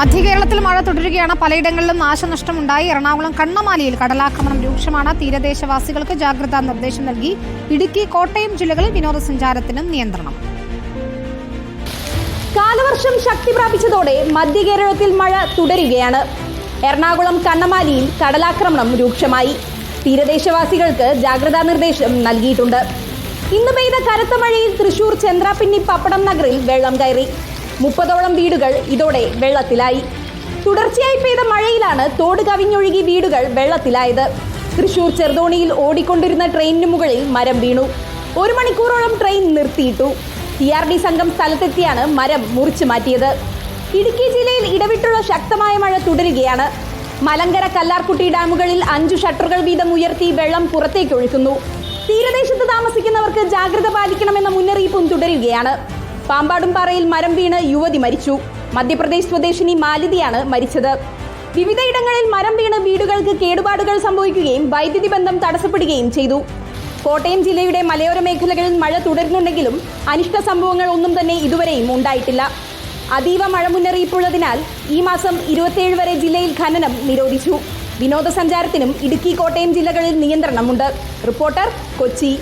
മധ്യകേരളത്തിൽ മഴ തുടരുകയാണ്. പലയിടങ്ങളിലും നാശനഷ്ടമുണ്ടായി. എറണാകുളം കണ്ണമാലിയിൽ കടലാക്രമണം രൂക്ഷമാണ്. തീരദേശവാസികൾക്ക് ജാഗ്രതാ നിർദ്ദേശം നൽകി ഇടുക്കി കോട്ടയം ജില്ലകളിൽ വിനോദസഞ്ചാരത്തിനും നിയന്ത്രണം. കാലവർഷം ശക്തി പ്രാപിച്ചതോടെ മധ്യകേരളത്തിൽ മഴ തുടരുകയാണ്. എറണാകുളം കണ്ണമാലിയിൽ കടലാക്രമണം രൂക്ഷമായി. തീരദേശവാസികൾക്ക് ജാഗ്രതാ നിർദ്ദേശം നൽകിയിട്ടുണ്ട്. ഇന്ന് പെയ്ത കനത്ത മഴയിൽ തൃശൂർ ചന്ദ്രാപിന്നി പപ്പടം നഗറിൽ വെള്ളം കയറി. മുപ്പതോളം വീടുകൾ ഇതോടെ വെള്ളത്തിലായി. തുടർച്ചയായി പെയ്ത മഴയിലാണ് തോട് കവിഞ്ഞൊഴുകി വീടുകൾ വെള്ളത്തിലായത്. തൃശൂർ ചെറുതോണിയിൽ ഓടിക്കൊണ്ടിരുന്ന ട്രെയിനിന് മുകളിൽ മരം വീണു. ഒരു മണിക്കൂറോളം ട്രെയിൻ നിർത്തിയിട്ടു. ടി ആർ ഡി സംഘം സ്ഥലത്തെത്തിയാണ് മരം മുറിച്ചു മാറ്റിയത്. ഇടുക്കി ജില്ലയിൽ ഇടവിട്ടുള്ള ശക്തമായ മഴ തുടരുകയാണ്. മലങ്കര കല്ലാർകുട്ടി ഡാമുകളിൽ അഞ്ചു ഷട്ടറുകൾ വീതം ഉയർത്തി വെള്ളം പുറത്തേക്ക് ഒഴുക്കുന്നു തീരദേശത്ത് താമസിക്കുന്നവർക്ക് ജാഗ്രത പാലിക്കണമെന്ന മുന്നറിയിപ്പും തുടരുകയാണ്. പാമ്പാടുംപാറയിൽ മരം വീണ് യുവതി മരിച്ചു. മധ്യപ്രദേശ് സ്വദേശിനി മാലിതിയാണ് മരിച്ചത്. വിവിധയിടങ്ങളിൽ മരം വീണ് വീടുകൾക്ക് കേടുപാടുകൾ സംഭവിക്കുകയും വൈദ്യുതി ബന്ധം തടസ്സപ്പെടുകയും ചെയ്തു. കോട്ടയം ജില്ലയുടെ മലയോര മേഖലകളിൽ മഴ തുടരുന്നുണ്ടെങ്കിലും അനിഷ്ട സംഭവങ്ങൾ ഒന്നും തന്നെ ഇതുവരെയും ഉണ്ടായിട്ടില്ല. അതീവ മഴ മുന്നറിയിപ്പുള്ളതിനാൽ ഈ മാസം ഇരുപത്തിയേഴ് വരെ ജില്ലയിൽ ഖനനം നിരോധിച്ചു. വിനോദസഞ്ചാരത്തിനും ഇടുക്കി കോട്ടയം ജില്ലകളിൽ നിയന്ത്രണമുണ്ട്. റിപ്പോർട്ടർ കൊച്ചി.